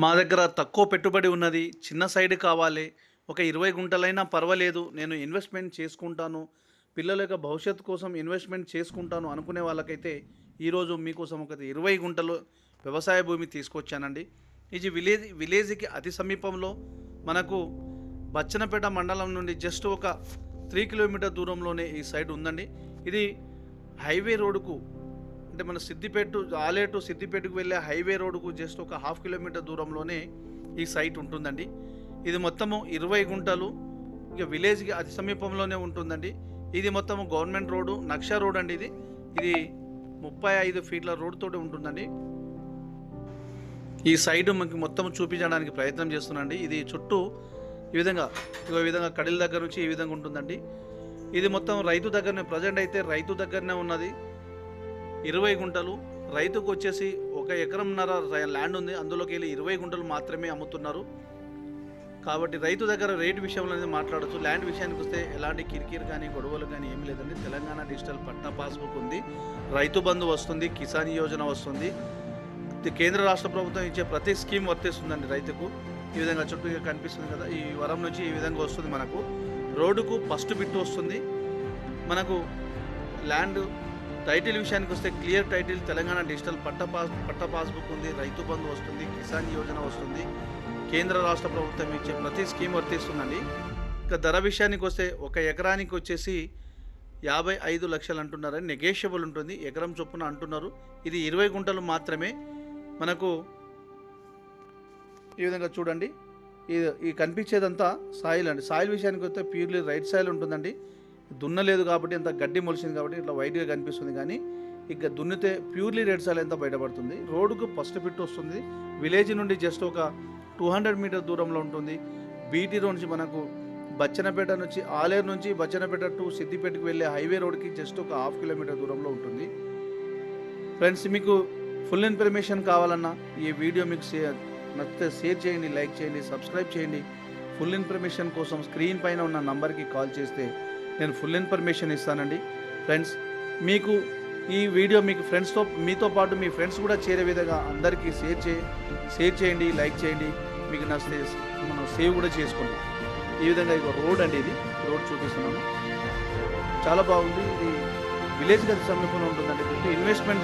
మా దగ్గర తక్కువ పెట్టుబడి ఉన్నది చిన్న సైడ్ కావాలి. ఒక ఇరవై గుంటలైనా పర్వాలేదు నేను ఇన్వెస్ట్మెంట్ చేసుకుంటాను. పిల్లల యొక్క భవిష్యత్తు కోసం ఇన్వెస్ట్మెంట్ చేసుకుంటాను అనుకునే వాళ్ళకైతే ఈరోజు మీకోసం ఒక ఇరవై గుంటలు వ్యవసాయ భూమి తీసుకొచ్చానండి. ఇది విలేజ్ విలేజ్కి అతి సమీపంలో మనకు బచ్చనపేట మండలం నుండి జస్ట్ ఒక త్రీ కిలోమీటర్ దూరంలోనే ఈ సైడ్ ఉందండి. ఇది హైవే రోడ్డుకు అంటే మన సిద్దిపేట ఆలేటు సిద్దిపేటకు వెళ్ళే హైవే రోడ్డుకు జస్ట్ ఒక హాఫ్ కిలోమీటర్ దూరంలోనే ఈ సైట్ ఉంటుందండి. ఇది మొత్తము ఇరవై గుంటలు ఇక విలేజ్కి అతి సమీపంలోనే ఉంటుందండి. ఇది మొత్తం గవర్నమెంట్ రోడ్డు నక్ష రోడ్ అండి ఇది. ఇది ముప్పై ఐదు ఫీట్ల రోడ్ తోటి ఉంటుందండి. ఈ సైడ్ మనకి మొత్తం చూపించడానికి ప్రయత్నం చేస్తున్నాండి ఇది చుట్టూ ఈ విధంగా ఈ విధంగా కడిల దగ్గర నుంచి ఈ విధంగా ఉంటుందండి. ఇది మొత్తం రైతు దగ్గరనే ప్రజెంట్ అయితే రైతు దగ్గరనే ఉన్నది. ఇరవై గుంటలు రైతుకు వచ్చేసి ఒక ఎకరంన్నర ల్యాండ్ ఉంది. అందులోకి వెళ్ళి ఇరవై గుంటలు మాత్రమే అమ్ముతున్నారు. కాబట్టి రైతు దగ్గర రేటు విషయంలో అనేది మాట్లాడచ్చు. ల్యాండ్ విషయానికి వస్తే ఎలాంటి కిరికిరి కానీ గొడవలు కానీ ఏమీ లేదండి. తెలంగాణ డిజిటల్ పట్టణ పాస్బుక్ ఉంది. రైతు బంధు వస్తుంది కిసాన్ యోజన వస్తుంది. కేంద్ర రాష్ట్ర ప్రభుత్వం ఇచ్చే ప్రతి స్కీమ్ వర్తిస్తుందండి రైతుకు. ఈ విధంగా చుట్టూ కనిపిస్తుంది కదా ఈ వరం నుంచి ఈ విధంగా వస్తుంది మనకు. రోడ్డుకు ఫస్ట్ బిట్టు వస్తుంది. మనకు ల్యాండ్ టైటిల్ విషయానికి వస్తే clear title Telangana digital patta pass patta passbook ఉంది రైతు బంధు వస్తుంది కిసాన్ యోజన వస్తుంది. కేంద్ర రాష్ట్ర ప్రభుత్వం ఇచ్చే ప్రతి స్కీమ్ వర్తిస్తుందండి. ఇక ధర విషయానికి వస్తే ఒక ఎకరానికి వచ్చేసి యాభై ఐదు లక్షలు అంటున్నారని నెగేషియబుల్ ఉంటుంది. ఎకరం చొప్పున అంటున్నారు. ఇది ఇరవై గుంటలు మాత్రమే. మనకు ఈ విధంగా చూడండి. ఇది ఈ కనిపించేదంతా సాయిల్ అండి. సాయిల్ విషయానికి వస్తే ప్యూర్లీ రైట్ సాయిల్ ఉంటుందండి. దున్నలేదు కాబట్టి అంత గడ్డి మొలిసింది కాబట్టి ఇట్లా వైట్గా కనిపిస్తుంది కానీ ఇక దున్నితే ప్యూర్లీ రెడ్ సాయిల్ ఎంత బయటపడుతుంది. రోడ్డుకు ఫస్ట్ ఫిట్ వస్తుంది. విలేజ్ నుండి జస్ట్ ఒక టూ హండ్రెడ్ మీటర్ దూరంలో ఉంటుంది. బీటీ రోడ్ నుంచి మనకు బచ్చనపేట నుంచి ఆలేరు నుంచి బచ్చనపేట టు సిద్దిపేటకు వెళ్ళే హైవే రోడ్కి జస్ట్ ఒక హాఫ్ కిలోమీటర్ దూరంలో ఉంటుంది. ఫ్రెండ్స్ మీకు ఫుల్ ఇన్ఫర్మేషన్ కావాలన్నా ఈ వీడియో మీకు షేర్ నచ్చితే షేర్ చేయండి లైక్ చేయండి సబ్స్క్రైబ్ చేయండి. ఫుల్ ఇన్ఫర్మేషన్ కోసం స్క్రీన్ పైన ఉన్న నంబర్కి కాల్ చేస్తే నేను ఫుల్ ఇన్ఫర్మేషన్ ఇస్తానండి. ఫ్రెండ్స్ మీకు ఈ వీడియో మీకు ఫ్రెండ్స్తో మీతో పాటు మీ ఫ్రెండ్స్ కూడా చేరే విధంగా అందరికీ షేర్ చే షేర్ చేయండి లైక్ చేయండి. మీకు నచ్చితే మనం సేవ్ కూడా చేసుకోండి. ఈ విధంగా ఇక రోడ్ అండి ఇది. రోడ్ చూపిస్తున్నాను. చాలా బాగుంది. ఇది విలేజ్ గది సమీపంలో ఉంటుందండి. ఇన్వెస్ట్మెంట్